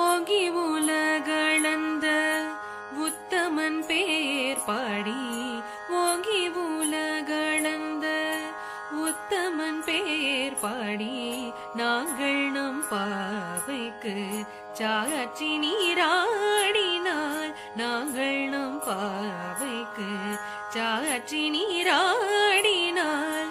ஓங்கி உலகளந்த உத்தமன் பேர் பாடி ஓகி உலகளந்த உத்தமன் பேர் பாடி நாங்கள் நம் பாவைக்கு சாட்சி நீராடினால் நாங்கள் நம் பாவைக்கு சாட்சி நீராடினால்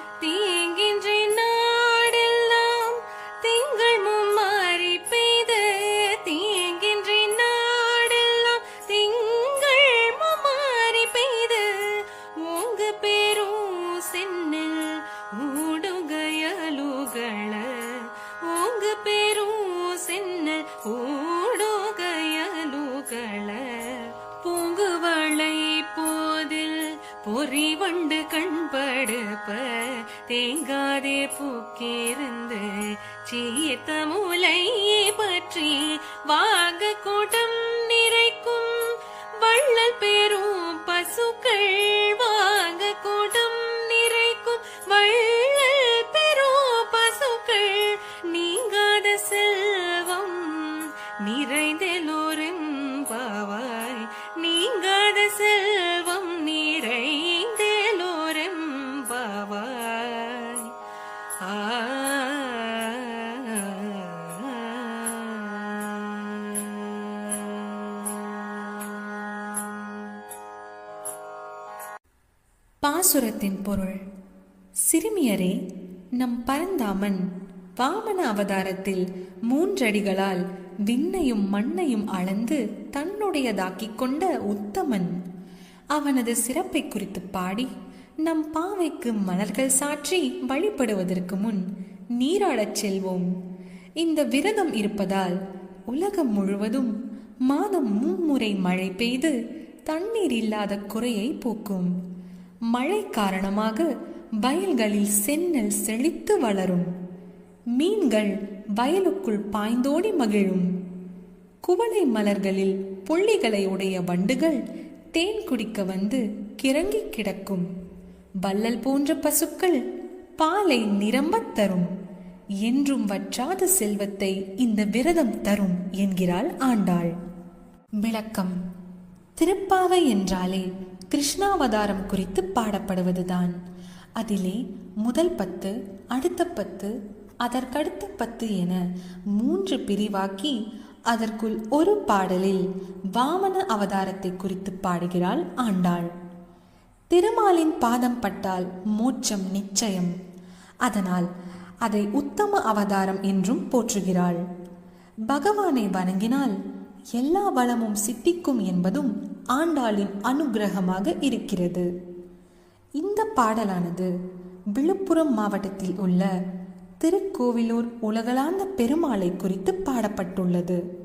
பொறி வண்டு கண்படுப்ப தேங்காதே பூக்கேருந்து சீத்த முலையை பற்றி வாங்க கூட்டம் நிறைக்கும் வள்ளல் பேரும் பசுக்கள் வாங்க கூட்டம் நிறைக்கும் வள்ளல் பெரும் பசுக்கள் நீங்காத செல்வம் நிறைந்தெல்லோரும் பாசுரத்தின் பொருள். சிறுமியரே நம் பரந்தாமன் வாமன அவதாரத்தில் மூன்றடிகளால் விண்ணையும் மண்ணையும் அளந்து தன்னுடையதாக்கிக் கொண்ட உத்தமன். அவனது சிறப்பை குறித்து பாடி நம் பாவைக்கு மலர்கள் சாற்றி வழிபடுவதற்கு முன் நீராடச் செல்வோம். இந்த விரதம் இருப்பதால் உலகம் முழுவதும் மாதம் மும்முறை மழை பெய்து தண்ணீர் இல்லாத குறையை போக்கும். மழை காரணமாக வயல்களில் சென்னல் செழித்து வளரும். மீன்கள் வயலுக்குள் பாய்ந்தோடி மகிழும். குவளை மலர்களில் புள்ளிகளை உடைய வண்டுகள் தேன் குடிக்க வந்து கிறங்கி கிடக்கும். வள்ளல் போன்ற பசுக்கள் பாலை நிரம்பத் தரும். என்றும் வற்றாத செல்வத்தை இந்த விரதம் தரும் என்கிறாள் ஆண்டாள். விளக்கம். திருப்பாவை என்றாலே கிருஷ்ணாவதாரம் குறித்து பாடப்படுவதுதான். அதிலே முதல் பத்து அடுத்த பத்து அதற்கடுத்த பத்து என மூன்று பிரிவாக்கி அதற்குள் ஒரு பாடலில் வாமன அவதாரத்தை குறித்து பாடுகிறாள் ஆண்டாள். திருமாலின் பாதம் பட்டால் மோட்சம் நிச்சயம். அதனால் அதை உத்தம அவதாரம் என்றும் போற்றுகிறாள். பகவானை வணங்கினால் எல்லா வளமும் சித்திக்கும் என்பதும் ஆண்டாளின் அனுக்கிரகமாக இருக்கிறது. இந்த பாடலானது விழுப்புரம் மாவட்டத்தில் உள்ள திருக்கோவிலூர் உலகளாந்த பெருமாளை குறித்து பாடப்பட்டுள்ளது.